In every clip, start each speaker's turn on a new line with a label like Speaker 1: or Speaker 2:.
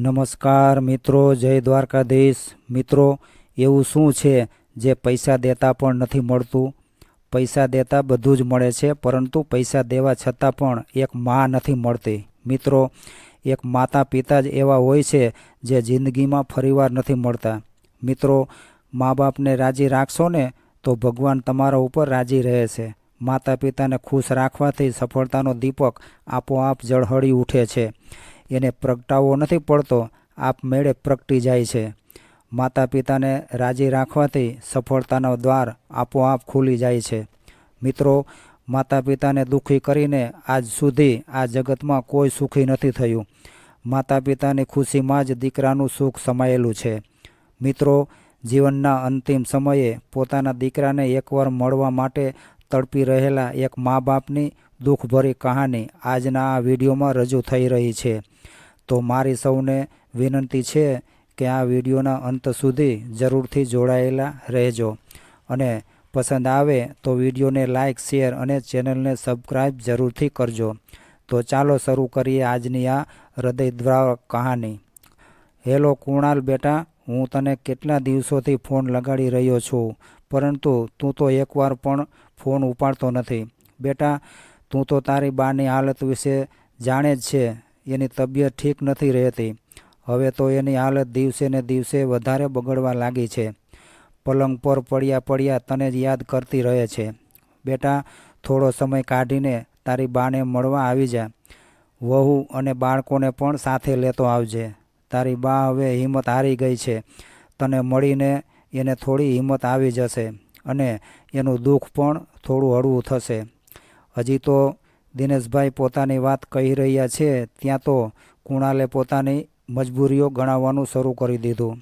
Speaker 1: નમસ્કાર મિત્રો, જય દ્વારકાધીશ. મિત્રો, એવું શું છે જે પૈસા દેતા પણ નથી મળતું? પૈસા દેતા બધું જ મળે છે, પરંતુ પૈસા દેવા છતાં પણ એક માં નથી મળતી. મિત્રો, એક માતા પિતા જ એવા હોય છે જે જિંદગીમાં ફરીવાર નથી મળતા. મિત્રો મા બાપને રાજી રાખશો ને, તો ભગવાન તમારા ઉપર રાજી રહે છે. માતા પિતાને ખુશ રાખવાથી સફળતાનો દીપક આપોઆપ ઝળહળી ઉઠે છે. એને પ્રગટાવવો નથી પડતો આપમેળે પ્રગટી જાય છે. માતા પિતાને રાજી રાખવાથી સફળતાનો દ્વાર આપોઆપ ખુલી જાય છે. મિત્રો માતા પિતાને દુઃખી કરીને આજ સુધી આ જગતમાં કોઈ સુખી નથી થયું. માતા પિતાની ખુશીમાં જ દીકરાનું સુખ સમાયેલું છે. મિત્રો, જીવનના અંતિમ સમયે પોતાના દીકરાને એકવાર મળવા માટે તડપી રહેલા એક મા બાપની દુઃખભરી કહાની આજના આ વિડીયોમાં રજૂ થઈ રહી છે. તો મારી સૌને વિનંતી છે કે આ વિડીયોના અંત સુધી જરૂરથી જોડાયેલા રહેજો. અને પસંદ આવે તો વિડીયોને લાઇક શેર અને ચેનલને સબસ્ક્રાઈબ જરૂરથી કરજો. તો ચાલો શરૂ કરીએ આજની આ હૃદયદ્વારક કહાની. હેલો કુણાલ બેટા, હું તને કેટલા દિવસોથી ફોન લગાડી રહ્યો છું, પરંતુ તું તો એકવાર પણ ફોન ઉપાડતો નથી. બેટા તું તો તારી બાની હાલત વિશે જાણે જ છે. એની તબિયત ઠીક નથી રહેતી. હવે તો એની હાલત દિવસે ને દિવસે વધારે બગડવા લાગી છે. પલંગ પર પડ્યા પડ્યા તને જ યાદ કરતી રહે છે. બેટા, થોડો સમય કાઢીને તારી બાને મળવા આવી જા. વહુ અને બાળકોને પણ સાથે લેતો આવજે. તારી બા હવે હિંમત હારી ગઈ છે. તને મળીને એને થોડી હિંમત આવી જશે અને એનું દુઃખ પણ થોડું હળવું થશે. હજી તો દિનેશભાઈ પોતાની વાત કહી રહ્યા છે, ત્યાં તો કુણાલે પોતાની મજબૂરીઓ ગણાવવાનું શરૂ કરી દીધું.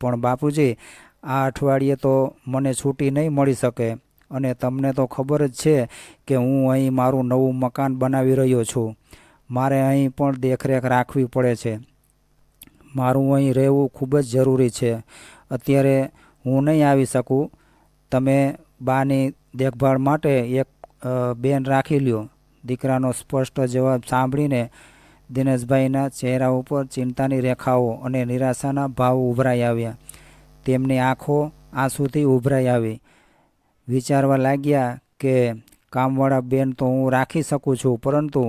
Speaker 1: પણ બાપુજી, આ અઠવાડિયે તો મને છૂટી નહીં મળી શકે અને તમને તો ખબર જ છે કે હું અહીં મારું નવું મકાન બનાવી રહ્યો છું. મારે અહીં પણ દેખરેખ રાખવી પડે છે. મારું અહીં રહેવું ખૂબ જ જરૂરી છે. અત્યારે હું નહીં આવી શકું. તમે બાની દેખભાળ માટે એક બેન રાખી લ્યો. દીકરાનો સ્પષ્ટ જવાબ સાંભળીને દિનેશભાઈના ચહેરા ઉપર ચિંતાની રેખાઓ અને નિરાશાના ભાવ ઉભરાઈ આવ્યા. તેમની આંખો આંસુથી ઉભરાઈ આવી. વિચારવા લાગ્યા કે કામવાળા બેન તો હું રાખી શકું છું, પરંતુ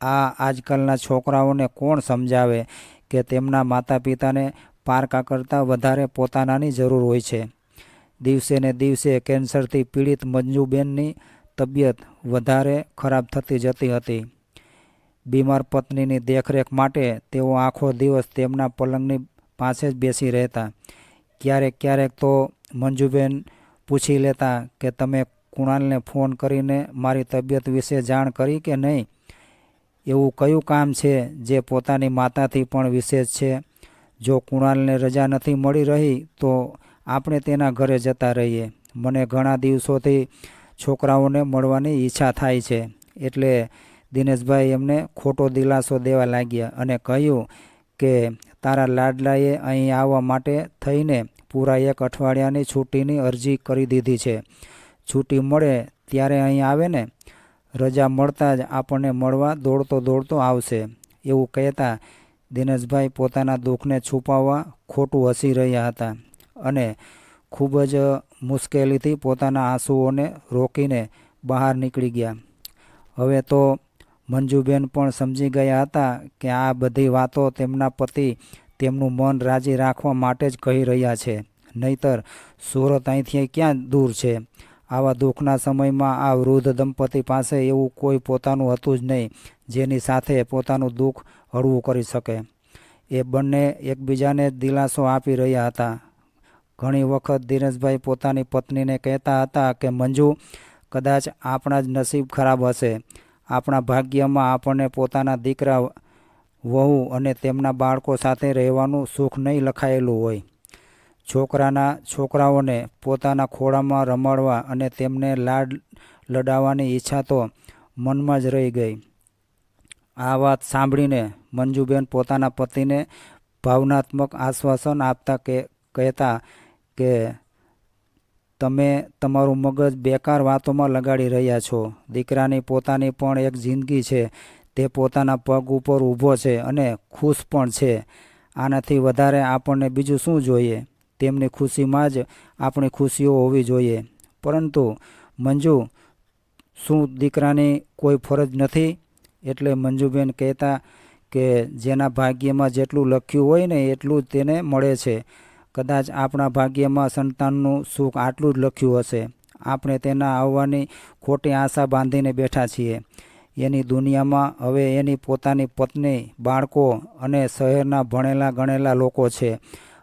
Speaker 1: આ આજકાલના છોકરાઓને કોણ સમજાવે કે તેમના માતા પિતાને પારકા કરતાં વધારે પોતાનાની જરૂર હોય છે? દિવસે ને દિવસે કેન્સરથી પીડિત મંજુબેનની તબિયત વધારે ખરાબ થતી જતી હતી. બીમાર પત્નીની દેખરેખ માટે તેઓ આખો દિવસ તેમના પલંગની પાસે જ બેસી રહેતા. ક્યારેક ક્યારેક તો મંજુબેન પૂછી લેતા કે, તમે કુણાલને ફોન કરીને મારી તબિયત વિશે જાણ કરી કે નહીં? એવું કયું કામ છે જે પોતાની માતાથી પણ વિશેષ છે? જો કુણાલને રજા નથી મળી રહી, તો આપણે તેના ઘરે જતા રહીએ. મને ઘણા દિવસોથી છોકરાઓને મળવાની ઈચ્છા થાય છે. એટલે દિનેશભાઈ એમને ખોટો દિલાસો દેવા લાગ્યા અને કહ્યું કે, તારા લાડલાએ અહીં આવવા માટે થઈને પૂરા એક અઠવાડિયાની છૂટીની અરજી કરી દીધી છે. છૂટી મળે ત્યારે અહીં આવે ને? રજા મળતા જ આપણને મળવા દોડતો દોડતો આવશે. એવું કહેતા દિનેશભાઈ પોતાના દુઃખને છુપાવવા ખોટું હસી રહ્યા હતા અને ખૂબ જ મુશ્કેલીથી પોતાના આંસુઓને રોકીને બહાર નીકળી ગયા. હવે તો મંજુબેન પણ સમજી ગયા હતા કે આ બધી વાતો તેમના પતિ તેમનું મન રાજી રાખવા માટે જ કહી રહ્યા છે. નહીતર સુરત અહીંથી ક્યાં દૂર છે? આવા દુઃખના સમયમાં આ વૃદ્ધ દંપતી પાસે એવું કોઈ પોતાનું હતું જ નહીં, જેની સાથે પોતાનું દુઃખ હળવું કરી શકે. એ બંને એકબીજાને દિલાસો આપી રહ્યા હતા. ઘણી વખત ધીરજભાઈ પોતાની પત્નીને કહેતા હતા કે, મંજુ, કદાચ આપણા જ નસીબ ખરાબ હશે. આપણા ભાગ્યમાં આપણને પોતાના દીકરા વહુ અને તેમના બાળકો સાથે રહેવાનું સુખ નહીં લખાયેલું હોય. છોકરાના છોકરાઓને પોતાના ખોળામાં રમાડવા અને તેમને લાડ લડાવવાની ઈચ્છા તો મનમાં જ રહી ગઈ. આ વાત સાંભળીને મંજુબેન પોતાના પતિને ભાવનાત્મક આશ્વાસન આપતા કે, કહેતા કે તમે તમારું મગજ બેકાર વાતોમાં લગાડી રહ્યા છો. દીકરાની પોતાની પણ એક જિંદગી છે. તે પોતાના પગ ઉપર ઊભો છે અને ખુશ પણ છે. આનાથી વધારે આપણને બીજું શું જોઈએ? તેમની ખુશીમાં જ આપણી ખુશીઓ હોવી જોઈએ. પરંતુ મંજુ, શું દીકરાની કોઈ ફરજ નથી? એટલે મંજુબેન કહેતા કે જેના ભાગ્યમાં જેટલું લખ્યું હોય ને એટલું જ તેને મળે છે. કદાચ આપણા ભાગ્યમાં સંતાનનું સુખ આટલું જ લખ્યું હશે. આપણે તેના આવવાની ખોટી આશા બાંધીને બેઠા છીએ. એની દુનિયામાં હવે એની પોતાની પત્ની, બાળકો અને શહેરના ભણેલા ગણેલા લોકો છે.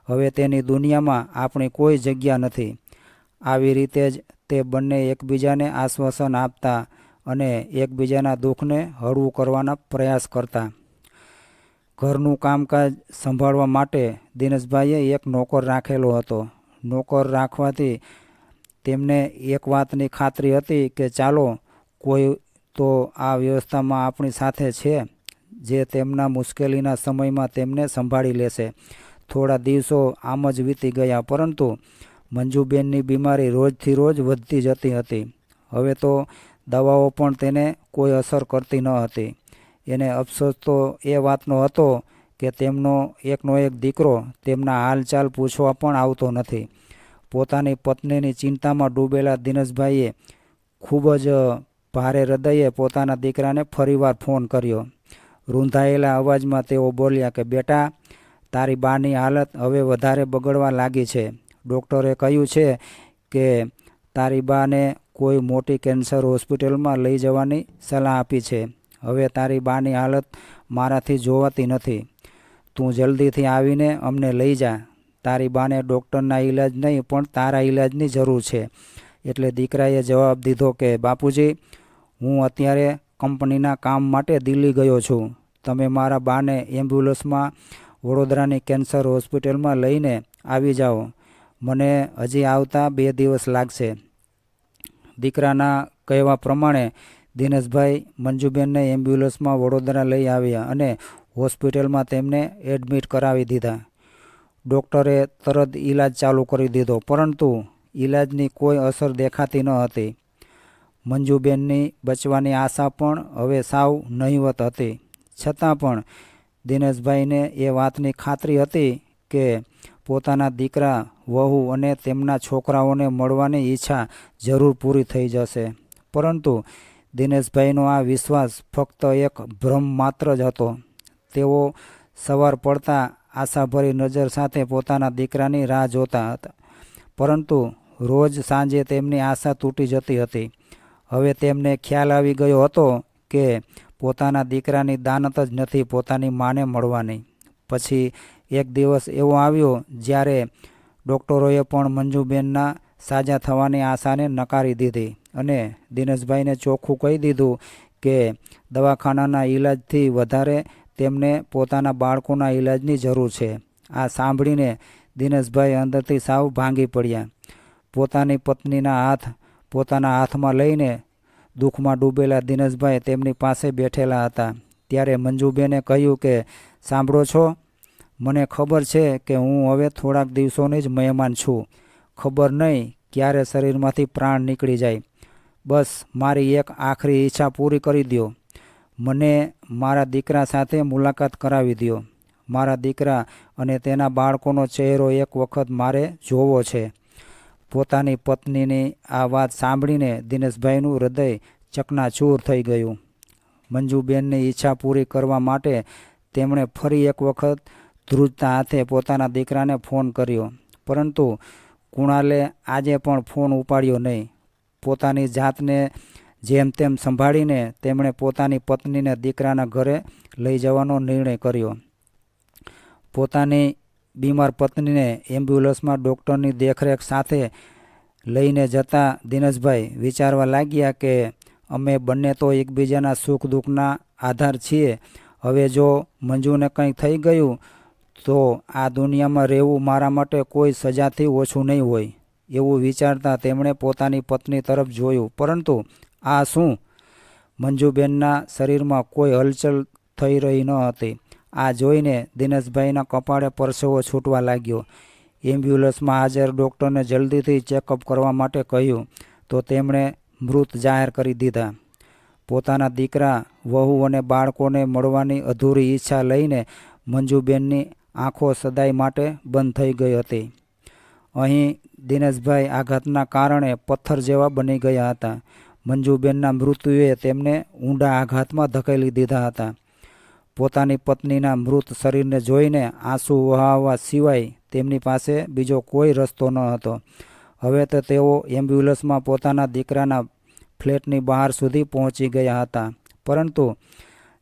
Speaker 1: હવે તેની દુનિયામાં આપણી કોઈ જગ્યા નથી. આવી રીતે જ તે બંને એકબીજાને આશ્વાસન આપતા અને એકબીજાના દુઃખને હળવું કરવાના પ્રયાસ કરતા. ઘરનું કામકાજ સંભાળવા માટે દિનેશભાઈએ એક નોકર રાખેલો હતો. નોકર રાખવાથી તેમને એક વાતની ખાતરી હતી કે, ચાલો, કોઈ તો આ વ્યવસ્થામાં આપણી સાથે છે, જે તેમના મુશ્કેલીના સમયમાં તેમને સંભાળી લેશે. થોડા દિવસો આમ જ વીતી ગયા, પરંતુ મંજુબેનની બીમારી રોજથી રોજ વધતી જતી હતી. હવે તો દવાઓ પણ તેને કોઈ અસર કરતી ન હતી. એને અફસોસ તો એ વાતનો હતો કે તેમનો એકનો એક દીકરો તેમના હાલચાલ પૂછવા પણ આવતો નથી. પોતાની પત્નીની ચિંતામાં ડૂબેલા દિનેશભાઈએ ખૂબ જ ભારે હૃદયે પોતાના દીકરાને ફરીવાર ફોન કર્યો. રૂંધાયેલા અવાજમાં તેઓ બોલ્યા કે, બેટા, તારી બાની હાલત હવે વધારે બગડવા લાગી છે. ડૉક્ટરે કહ્યું છે કે, તારી બાને કોઈ મોટી કેન્સર હોસ્પિટલમાં લઈ જવાની સલાહ આપી છે. હવે તારી બાની હાલત મારાથી જોવાતી નથી. તું જલ્દીથી આવીને અમને લઈ જા. તારી બાને ડૉક્ટરના ઈલાજ નહીં, પણ તારા ઈલાજની જરૂર છે. એટલે દીકરાએ જવાબ દીધો કે, બાપુજી, હું અત્યારે કંપનીના કામ માટે દિલ્હી ગયો છું. તમે મારા બાને એમ્બ્યુલન્સમાં વડોદરાની કેન્સર હોસ્પિટલમાં લઈને આવી જાઓ. મને હજી આવતા બે દિવસ લાગશે. દીકરાના કહેવા પ્રમાણે દિનેશભાઈ મંજુબેનને એમ્બ્યુલન્સમાં વડોદરા લઈ આવ્યા અને હોસ્પિટલમાં તેમને એડમિટ કરાવી દીધા. ડૉક્ટરે તરત ઈલાજ ચાલુ કરી દીધો, પરંતુ ઈલાજની કોઈ અસર દેખાતી ન હતી. મંજુબેનની બચવાની આશા પણ હવે સાવ નહીવત હતી. છતાં પણ દિનેશભાઈને એ વાતની ખાતરી હતી કે પોતાના દીકરા, વહુ અને તેમના છોકરાઓને મળવાની ઈચ્છા જરૂર પૂરી થઈ જશે. પરંતુ દિનેશભાઈનો આ વિશ્વાસ ફક્ત એક ભ્રમ માત્ર જ હતો. તેઓ સવાર પડતા આશાભરી નજર સાથે પોતાના દીકરાની રાહ જોતા હતા. પરંતુ રોજ સાંજે તેમની આશા તૂટી જતી હતી. હવે તેમને ખ્યાલ આવી ગયો હતો કે પોતાના દીકરાની દાનત જ નથી, પોતાની માને મળવાની. પછી એક દિવસ એવો આવ્યો જ્યારે ડૉક્ટરોએ પણ મંજુબેનના સાજા થવાની આશાને નકારી દીધી. અને દિનેશભાઈને ચોખ્ખું કહી દીધું કે દવાખાનાના ઈલાજથી વધારે તેમને પોતાના બાળકોના ઈલાજની જરૂર છે. આ સાંભળીને દિનેશભાઈ અંદરથી સાવ ભાંગી પડ્યા. પોતાની પત્નીના હાથ પોતાના હાથમાં લઈને દુઃખમાં ડૂબેલા દિનેશભાઈ તેમની પાસે બેઠેલા હતા. ત્યારે મંજુબેને કહ્યું કે, સાંભળો છો, મને ખબર છે કે હું હવે થોડાક દિવસોની જ મહેમાન છું. ખબર નહીં ક્યારે શરીરમાંથી પ્રાણ નીકળી જાય. બસ, મારી એક આખરી ઈચ્છા પૂરી કરી દો મને મારા દીકરા સાથે મુલાકાત કરાવી દો મારા દીકરા અને તેના બાળકોનો ચહેરો એક વખત મારે જોવો છે. પોતાની પત્નીની આ વાત સાંભળીને દિનેશભાઈનું હૃદય ચકનાચૂર થઈ ગયું. મંજુબેનની ઈચ્છા પૂરી કરવા માટે તેમણે ફરી એક વખત ધ્રુજતા હાથે પોતાના દીકરાને ફોન કર્યો. પરંતુ કુણાલે આજે પણ ફોન ઉપાડ્યો નહીં. પોતાની જાતને જેમ તેમ સંભાળીને તેમણે પોતાની પત્નીને દીકરાના ઘરે લઈ જવાનો નિર્ણય કર્યો. પોતાની બીમાર પત્નીને એમ્બ્યુલન્સમાં ડૉક્ટરની દેખરેખ સાથે લઈને જતા દિનેશભાઈ વિચારવા લાગ્યા કે અમે બંને તો એકબીજાના સુખ દુઃખના આધાર છીએ. હવે જો મંજુને કંઈ થઈ ગયું તો આ દુનિયામાં રહેવું મારા માટે કોઈ સજાથી ઓછું નહીં હોય. એવું વિચારતા તેમણે પોતાની પત્ની તરફ જોયું. પરંતુ આ શું? મંજુબેનના શરીરમાં કોઈ હલચલ થઈ રહી ન હતી. આ જોઈને દિનેશભાઈના કપાળે પરસેવો છૂટવા લાગ્યો. એમ્બ્યુલન્સમાં હાજર ડૉક્ટરને જલ્દીથી ચેકઅપ કરવા માટે કહ્યું, તો તેમણે મૃત જાહેર કરી દીધા. પોતાના દીકરા, વહુ અને બાળકોને મળવાની અધૂરી ઈચ્છા લઈને મંજુબેનની આંખો સદાય માટે બંધ થઈ ગઈ હતી. અહીં દિનેશભાઈ આઘાતના કારણે પથ્થર જેવા બની ગયા હતા. મંજુબેનના મૃત્યુએ તેમને ઊંડા આઘાતમાં ધકેલી દીધા હતા. પોતાની પત્નીના મૃત શરીરને જોઈને આંસુ વહાવવા સિવાય તેમની પાસે બીજો કોઈ રસ્તો ન હતો. હવે તો તેઓ એમ્બ્યુલન્સમાં પોતાના દીકરાના ફ્લેટની બહાર સુધી પહોંચી ગયા હતા. પરંતુ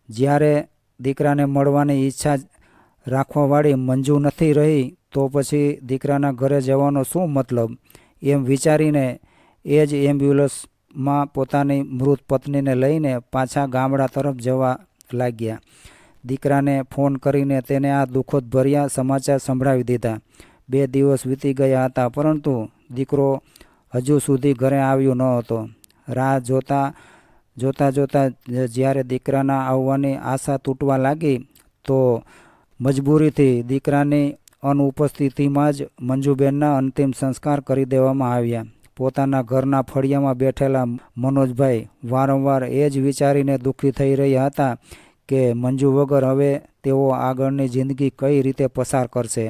Speaker 1: જ્યારે દીકરાને મળવાની ઈચ્છા રાખવાવાળી મંજુ નથી રહી તો પછી દીકરાના ઘરે જવાનો શું મતલબ? એમ વિચારીને એ જ એમ્બ્યુલન્સમાં પોતાની મૃત પત્નીને લઈને પાછા ગામડા તરફ જવા લાગ્યા. દીકરાને ફોન કરીને તેને આ દુઃખદ ભર્યા સમાચાર સંભળાવી દીધા. બે દિવસ વીતી ગયા હતા, પરંતુ દીકરો હજુ સુધી ઘરે આવ્યો ન હતો. રાહ જોતા જોતા જોતા જ્યારે દીકરાના આવવાની આશા તૂટવા લાગી, તો મજબૂરીથી દીકરાની અનુપસ્થિતિમાં જ મંજુબેનના અંતિમ સંસ્કાર કરી દેવામાં આવ્યા. પોતાના ઘરના ફળિયામાં બેઠેલા મનોજભાઈ વારંવાર એ જ વિચારીને દુઃખી થઈ રહ્યા હતા કે મંજુ વગર હવે તેઓ આગળની જિંદગી કઈ રીતે પસાર કરશે.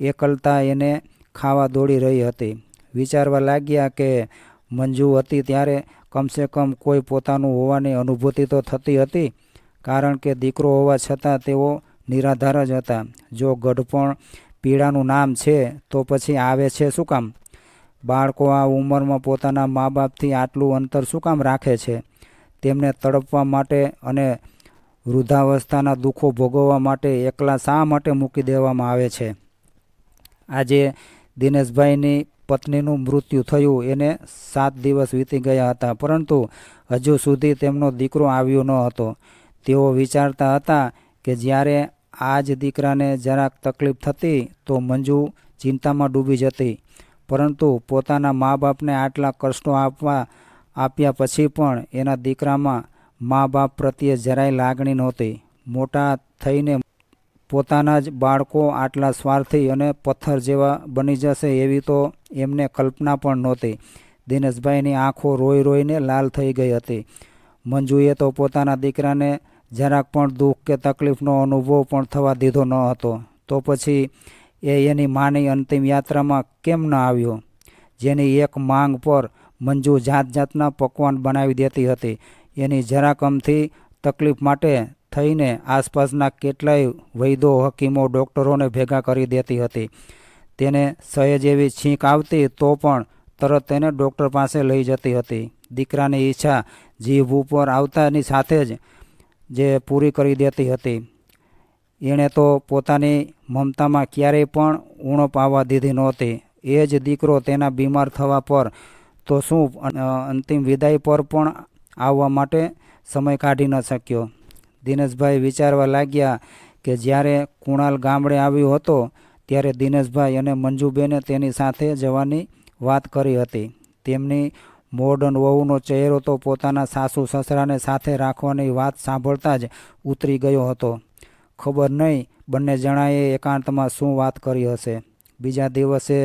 Speaker 1: એકલતા એને ખાવા દોડી રહી હતી. વિચારવા લાગ્યા કે મંજુ હતી ત્યારે કમસે કમ કોઈ પોતાનું હોવાની અનુભૂતિ તો થતી હતી, કારણ કે દીકરો હોવા છતાં તેઓ નિરાધાર જ હતા. જો ગઢપણ પીડાનું નામ છે, તો પછી આવે છે શું કામ? બાળકો આ ઉંમરમાં પોતાના મા બાપથી આટલું અંતર શું કામ રાખે છે? તેમને તડપવા માટે અને વૃદ્ધાવસ્થાના દુઃખો ભોગવવા માટે એકલા શા માટે મૂકી દેવામાં આવે છે? આજે દિનેશભાઈની પત્નીનું મૃત્યુ થયું, એને સાત દિવસ વીતી ગયા હતા, પરંતુ હજુ સુધી તેમનો દીકરો આવ્યો ન હતો. તેઓ વિચારતા હતા કે જ્યારે આ જ દીકરાને જરાક તકલીફ થતી તો મંજુ ચિંતામાં ડૂબી જતી. પરંતુ પોતાના મા બાપને આટલા કષ્ટો આપવા આપ્યા પછી પણ એના દીકરામાં મા બાપ પ્રત્યે જરાય લાગણી નહોતી. મોટા થઈને પોતાના જ બાળકો આટલા સ્વાર્થી અને પથ્થર જેવા બની જશે એવી તો એમને કલ્પના પણ નહોતી. દિનેશભાઈની આંખો રોઈ રોઈને લાલ થઈ ગઈ હતી. મંજુએ તો પોતાના દીકરાને જરાક પણ દુઃખ કે તકલીફનો અનુભવ પણ થવા દીધો ન હતો. તો પછી એ એની માની અંતિમ યાત્રામાં કેમ ન આવ્યો? જેની એક માંગ પર મંજુ જાત જાતના પકવાન બનાવી દેતી હતી. એની જરાક અમથી તકલીફ માટે થઈને આસપાસના કેટલાય વૈદો હકીમો, ડૉક્ટરોને ભેગા કરી દેતી હતી. તેને સહેજ એવી છીંક આવતી તો પણ તરત તેને ડૉક્ટર પાસે લઈ જતી હતી. દીકરાની ઈચ્છા જીભ ઉપર આવતાની સાથે જ જે પૂરી કરી દેતી હતી. એણે તો પોતાની મમતામાં ક્યારેય પણ ઉણપ આવવા દીધી નહોતી. એ જ દીકરો તેના બીમાર થવા પર તો શું અંતિમ વિદાય પર પણ આવવા માટે સમય કાઢી ન શક્યો. દિનેશભાઈ વિચારવા લાગ્યા કે જ્યારે કુણાલ ગામડે આવ્યો હતો ત્યારે દિનેશભાઈ અને મંજુબેને તેની સાથે જવાની વાત કરી હતી. તેમની મોડર્ન વહુનો ચહેરો તો પોતાના સાસુ સસરાને સાથે રાખવાની વાત સાંભળતા જ ઉતરી ગયો હતો. ખબર નહીં બંને જણાએ એકાંતમાં શું વાત કરી હશે. બીજા દિવસે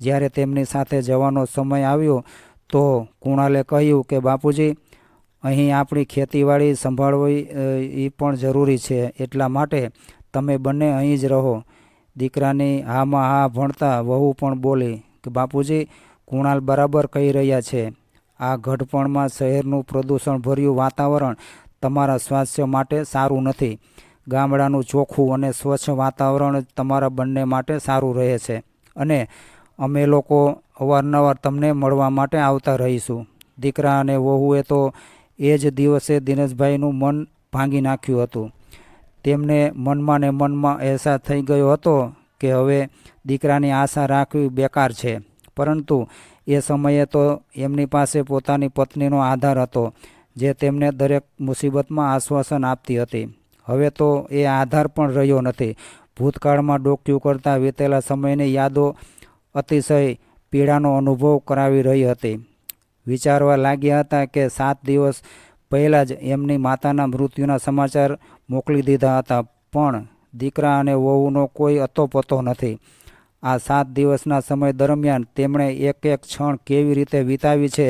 Speaker 1: જ્યારે તેમની સાથે જવાનો સમય આવ્યો તો કુણાલે કહ્યું કે, બાપુજી, અહીં આપણી ખેતીવાડી સંભાળવી એ પણ જરૂરી છે. એટલા માટે તમે બંને અહીં જ રહો. દીકરાની હામાં હા ભણતા વહુ પણ બોલી કે, બાપુજી, કુણાલ બરાબર કહી રહ્યા છે. આ ઘડપણમાં શહેરનું પ્રદૂષણભર્યું વાતાવરણ તમારા સ્વાસ્થ્ય માટે સારું નથી. ગામડાનું ચોખ્ખું અને સ્વચ્છ વાતાવરણ તમારા બંને માટે સારું રહે છે અને અમે લોકો અવારનવાર તમને મળવા માટે આવતા રહીશું. દીકરા અને વહુએ તો એ જ દિવસે દિનેશભાઈનું મન ભાંગી નાખ્યું હતું. તેમને મનમાં ને મનમાં અહેસાસ થઈ ગયો હતો કે હવે દીકરાની આશા રાખવી બેકાર છે. પરંતુ એ સમયે તો એમની પાસે પોતાની પત્નીનો આધાર હતો, જે તેમને દરેક મુસીબતમાં આશ્વાસન આપતી હતી. હવે તો એ આધાર પણ રહ્યો નથી. ભૂતકાળમાં ડોક્યુ કરતાં વીતેલા સમયની યાદો અતિશય પીડાનો અનુભવ કરાવી રહી હતી. વિચારવા લાગ્યા હતા કે સાત દિવસ પહેલાં જ એમની માતાના મૃત્યુના સમાચાર મોકલી દીધા હતા, પણ દીકરા અને વહુનો કોઈ અતોપતો નથી. આ સાત દિવસના સમય દરમિયાન તેમણે એક એક ક્ષણ કેવી રીતે વિતાવી છે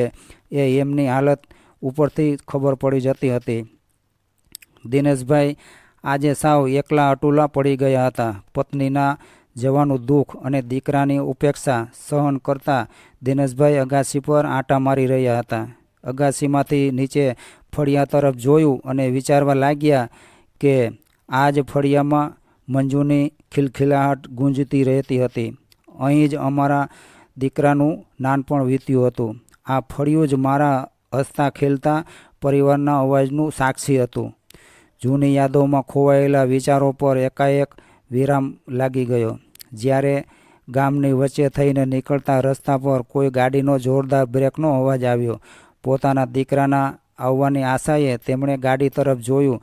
Speaker 1: એ એમની હાલત ઉપરથી ખબર પડી જતી હતી. દિનેશભાઈ આજે સાવ એકલા અટુલા પડી ગયા હતા. પત્નીના જવાનું દુઃખ અને દીકરાની ઉપેક્ષા સહન કરતા દિનેશભાઈ અગાસી પર આંટા મારી રહ્યા હતા. અગાસીમાંથી નીચે ફળિયા તરફ જોયું અને વિચારવા લાગ્યા કે આ જ ફળિયામાં મંજુની ખિલખિલાહટ ગુંજતી રહેતી હતી. અહીં જ અમારા દીકરાનું નાનપણ વીત્યું હતું. આ ફળિયું જ મારા હસતા ખેલતા પરિવારના અવાજનું સાક્ષી હતું. જૂની યાદોમાં ખોવાયેલા વિચારો પર એકાએક વિરામ લાગી ગયો. જ્યારે ગામની વચ્ચે થઈને નીકળતા રસ્તા પર કોઈ ગાડીનો જોરદાર બ્રેકનો અવાજ આવ્યો. પોતાના દીકરાના આવવાની આશાએ તેમણે ગાડી તરફ જોયું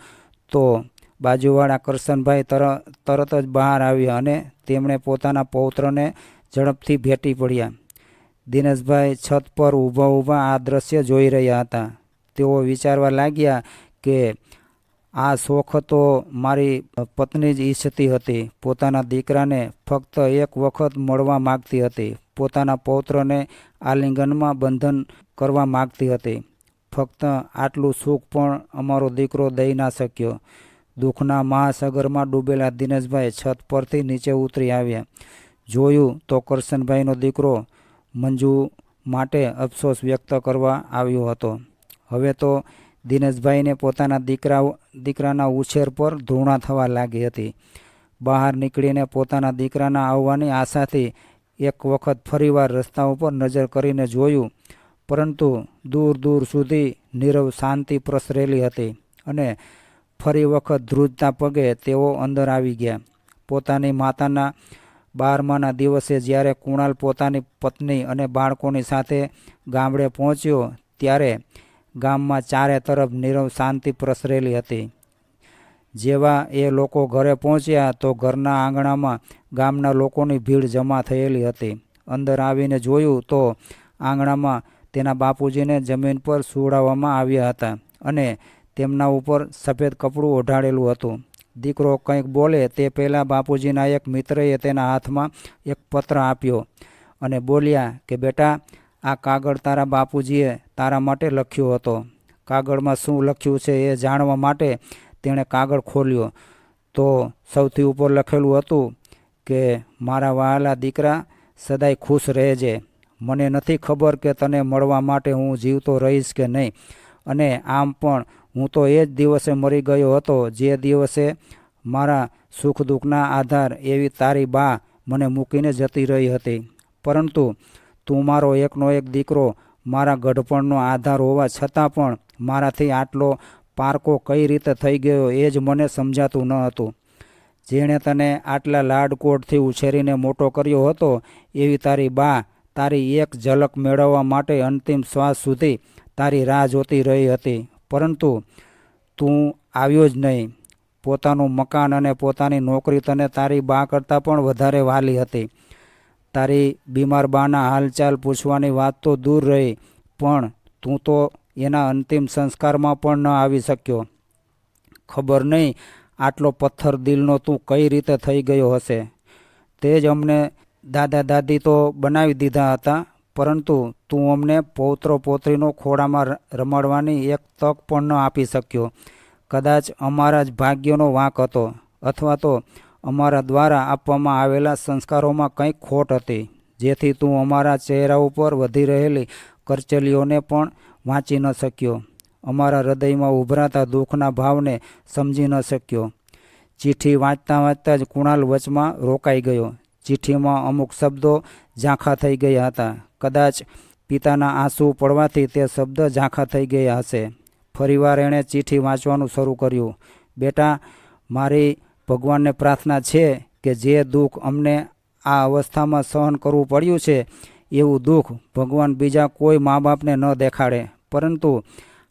Speaker 1: તો બાજુવાળા કરશનભાઈ તર, તરત જ બહાર આવ્યા અને તેમણે પોતાના પૌત્રને ઝડપથી ભેટી પડ્યા. દિનેશભાઈ છત પર ઊભા ઊભા આ દ્રશ્ય જોઈ રહ્યા હતા. તેઓ વિચારવા લાગ્યા કે આ શોખ તો મારી પત્ની જ ઈચ્છતી હતી. પોતાના દીકરાને ફક્ત એક વખત મળવા માગતી હતી. પોતાના પૌત્રને આલિંગનમાં બંધન કરવા માગતી હતી. ફક્ત આટલું સુખ પણ અમારો દીકરો દઈ ના શક્યો. દુઃખના મહાસાગરમાં ડૂબેલા દિનેશભાઈ છત પરથી નીચે ઉતરી આવ્યા. જોયું તો કરશનભાઈનો દીકરો મંજુ માટે અફસોસ વ્યક્ત કરવા આવ્યો હતો. હવે તો દિનેશભાઈને પોતાના દીકરા દીકરાના ઉછેર પર ધૂણા થવા લાગી હતી. બહાર નીકળીને પોતાના દીકરાના આવવાની આશાથી એક વખત ફરીવાર રસ્તા ઉપર નજર કરીને જોયું, પરંતુ દૂર દૂર સુધી નીરવ શાંતિ પ્રસરેલી હતી અને ફરી વખત ધ્રુજતા પગે તેઓ અંદર આવી ગયા. પોતાની માતાના બારમાના દિવસે જ્યારે કુણાલ પોતાની પત્ની અને બાળકોની સાથે ગામડે પહોંચ્યો, ત્યારે ગામમાં ચારે તરફ નીરવ શાંતિ પ્રસરેલી હતી. જેવા એ લોકો ઘરે પહોંચ્યા, તો ઘરના આંગણામાં ગામના લોકોની ભીડ જમા થયેલી હતી. અંદર આવીને જોયું, તો આંગણામાં તેના બાપુજીને જમીન પર સુવડાવવામાં આવ્યા હતા અને તેમના ઉપર સફેદ કપડું ઓઢાડેલું હતું. દીકરો કંઈક બોલે તે પહેલાં બાપુજીના એક મિત્રએ તેના હાથમાં એક પત્ર આપ્યો અને બોલ્યા કે, બેટા, આ કાગળ તારા બાપુજીએ તારા માટે લખ્યો હતો. કાગળમાં શું લખ્યું છે એ જાણવા માટે તેણે કાગળ ખોલ્યો. તો સૌથી ઉપર લખેલું હતું કે, મારા વહાલા દીકરા, સદાય ખુશ રહેજે. મને નથી ખબર કે તને મળવા માટે હું જીવતો રહીશ કે નહીં. અને આમ પણ હું તો એ જ દિવસે મરી ગયો હતો, જે દિવસે મારા સુખ દુઃખના આધાર એવી તારી બા મને મૂકીને જતી રહી હતી. પરંતુ તું મારો એકનો એક દીકરો, મારા ગઢપણનો આધાર હોવા છતાં પણ મારાથી આટલો પારકો કઈ રીતે થઈ ગયો એ જ મને સમજાતું ન હતું. જેણે તને આટલા લાડકોટથી ઉછેરીને મોટો કર્યો હતો, એવી તારી બા તારી એક ઝલક મેળવવા માટે અંતિમ શ્વાસ સુધી તારી રાહ જોતી રહી હતી. પરંતુ તું આવ્યો જ નહીં. પોતાનું મકાન અને પોતાની નોકરી તને તારી બા કરતાં પણ વધારે વાલી હતી. તારી બીમાર બાના હાલચાલ પૂછવાની વાત તો દૂર રહી, પણ તું તો એના અંતિમ સંસ્કારમાં પણ ન આવી શક્યો. ખબર નહીં આટલો પથ્થર દિલનો તું કઈ રીતે થઈ ગયો હશે. તે જ અમને દાદા દાદી તો બનાવી દીધા હતા. પરંતુ તું અમને પૌત્રો પૌત્રીનો ખોળામાં રમાડવાની એક તક પણ ન આપી શક્યો. કદાચ અમારા જ ભાગ્યનો વાંક હતો અથવા તો અમારા દ્વારા આપવામાં આવેલા સંસ્કારોમાં કંઈક ખોટ હતી, જેથી તું અમારા ચહેરા ઉપર વધી રહેલી કરચલીઓને પણ વાંચી ન શક્યો. અમારા હૃદયમાં ઉભરાતા દુઃખના ભાવને સમજી ન શક્યો. ચિઠ્ઠી વાંચતા વાંચતા જ કુણાલ વચમાં રોકાઈ ગયો. ચિઠ્ઠીમાં અમુક શબ્દો ઝાંખા થઈ ગયા હતા. કદાચ પિતાના આંસુ પડવાથી તે શબ્દ ઝાંખા થઈ ગયા હશે. ફરીવાર એણે ચિઠ્ઠી વાંચવાનું શરૂ કર્યું. બેટા, મારી ભગવાનને પ્રાર્થના છે કે જે દુઃખ અમને આ અવસ્થામાં સહન કરવું પડ્યું છે, એવું દુઃખ ભગવાન બીજા કોઈ મા બાપને ન દેખાડે. પરંતુ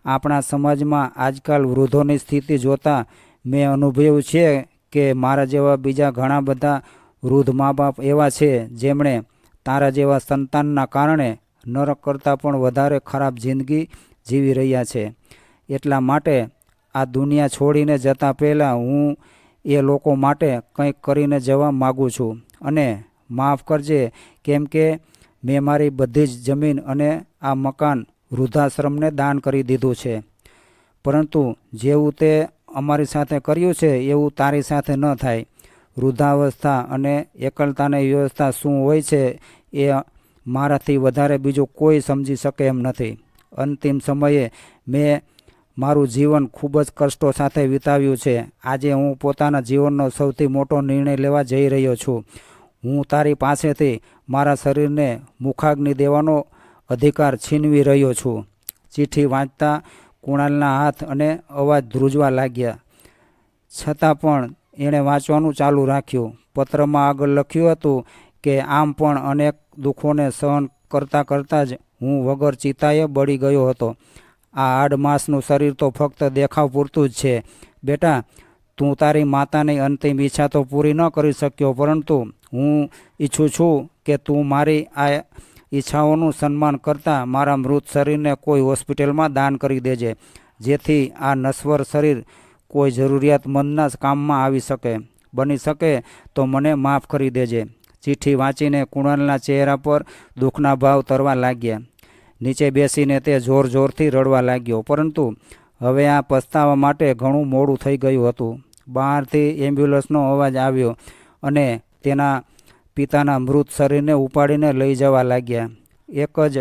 Speaker 1: આપણા સમાજમાં આજકાલ વૃદ્ધોની સ્થિતિ જોતાં મેં અનુભવ્યું છે કે મારા જેવા બીજા ઘણા બધા વૃદ્ધ મા બાપ એવા છે જેમણે તારા જેવા સંતાનના કારણે નરક કરતાં પણ વધારે ખરાબ જિંદગી જીવી રહ્યા છે. એટલા માટે આ દુનિયા છોડીને જતાં પહેલાં હું એ લોકો માટે કંઈક કરીને જવા માગું છું. અને માફ કરજે, કેમ કે મેં મારી બધી જ જમીન અને આ મકાન વૃદ્ધાશ્રમને દાન કરી દીધું છે. પરંતુ જેવું તે અમારી સાથે કર્યું છે, એવું તારી સાથે ન થાય. વૃદ્ધાવસ્થા અને એકલતાની વ્યવસ્થા શું હોય છે એ મારાથી વધારે બીજું કોઈ સમજી શકે એમ નથી. અંતિમ સમયે મેં મારું જીવન ખૂબ જ કષ્ટો સાથે વિતાવ્યું છે. આજે હું પોતાના જીવનનો સૌથી મોટો નિર્ણય લેવા જઈ રહ્યો છું. હું તારી પાસેથી મારા શરીરને મુખાગ્નિ દેવાનો અધિકાર છીનવી રહ્યો છું. ચિઠ્ઠી વાંચતા કુણાલના હાથ અને અવાજ ધ્રુજવા લાગ્યા. છતાં પણ એણે વાંચવાનું ચાલુ રાખ્યું. પત્રમાં આગળ લખ્યું હતું કે, આમ પણ અનેક દુઃખોને સહન કરતાં કરતાં જ હું વગર ચિતાએ બળી ગયો હતો. આ આડમાસનું શરીર તો ફક્ત દેખાવ પૂરતું જ છે. બેટા, તું તારી માતાની અંતિમ ઈચ્છા તો પૂરી ન કરી શક્યો, પરંતુ હું ઈચ્છું છું કે તું મારી આ ઈચ્છાઓનું સન્માન કરતાં મારા મૃત શરીરને કોઈ હોસ્પિટલમાં દાન કરી દેજે, જેથી આ નશ્વર શરીર કોઈ જરૂરિયાતમંદના કામમાં આવી શકે, બની શકે તો મને માફ કરી દેજે. ચિઠ્ઠી વાંચીને કુણાલના ચહેરા પર દુઃખના ભાવ તરવા લાગ્યા. નીચે બેસીને તે જોર જોરથી રડવા લાગ્યો, પરંતુ હવે આ પસ્તાવા માટે ઘણું મોડું થઈ ગયું હતું. બહારથી એમ્બ્યુલન્સનો અવાજ આવ્યો અને તેના પિતાના મૃત શરીરને ઉપાડીને લઈ જવા લાગ્યા. એક જ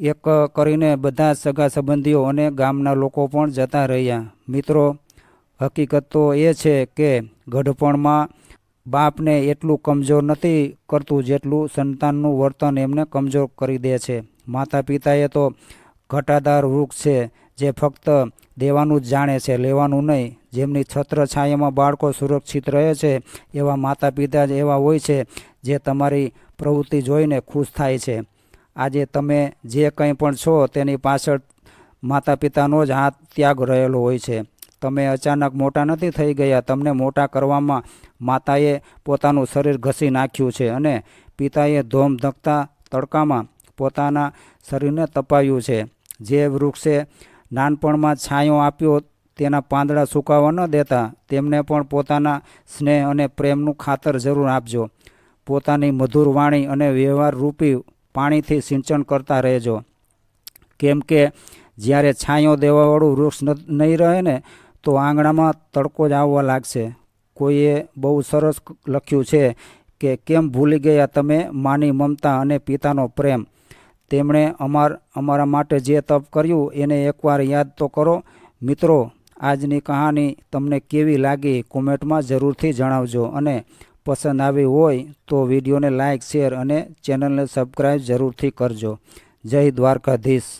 Speaker 1: એક કરીને બધા સગા સંબંધીઓ અને ગામના લોકો પણ જતા રહ્યા. મિત્રો, હકીકત તો એ છે કે ગઢપણમાં બાપને એટલું કમજોર નથી કરતું જેટલું સંતાનનું વર્તન એમને કમજોર કરી દે છે. માતા પિતાએ તો ઘટાદાર વૃક્ષ છે જે ફક્ત દેવાનું જ જાણે છે, લેવાનું નહીં. જેમની છત્ર છાયામાં બાળકો સુરક્ષિત રહે છે, એવા માતા પિતા જ એવા હોય છે જે તમારી પ્રવૃત્તિ જોઈને ખુશ થાય છે. આજે તમે જે કંઈ પણ છો તેની પાછળ માતા પિતાનો જ હાથ ત્યાગ રહેલો હોય છે. તમે અચાનક મોટા નથી થઈ ગયા. તમને મોટા કરવામાં માતાએ પોતાનું શરીર ઘસી નાખ્યું છે અને પિતાએ ધોમ ધકતા તડકામાં પોતાના શરીરને તપાવ્યું છે. જે વૃક્ષે નાનપણમાં છાંયો આપ્યો તેના પાંદડા સુકાવા ન દેતા, તેમને પણ પોતાના સ્નેહ અને પ્રેમનું ખાતર જરૂર આપજો. પોતાની મધુર વાણી અને વ્યવહાર રૂપી પાણીથી સિંચન કરતા રહેજો. કેમ કે જ્યારે છાંયો દેવાવાળું વૃક્ષ નહીં રહે ને, તો આંગણામાં તડકો જ આવવા લાગશે. કોઈએ બહુ સરસ લખ્યું છે કે કેમ ભૂલી ગયા તમે માની મમતા અને પિતાનો પ્રેમ. તેમણે અમાર, અમારા માટે જે તપ કર્યું એને એકવાર યાદ તો કરો. મિત્રો, આજની કહાની તમને કેવી લાગી કોમેન્ટમાં જરૂરથી જણાવજો અને પસંદ આવી હોય તો વિડીયોને લાઇક શેર અને ચેનલને સબસ્ક્રાઈબ જરૂરથી કરજો. જય દ્વારકાધીશ.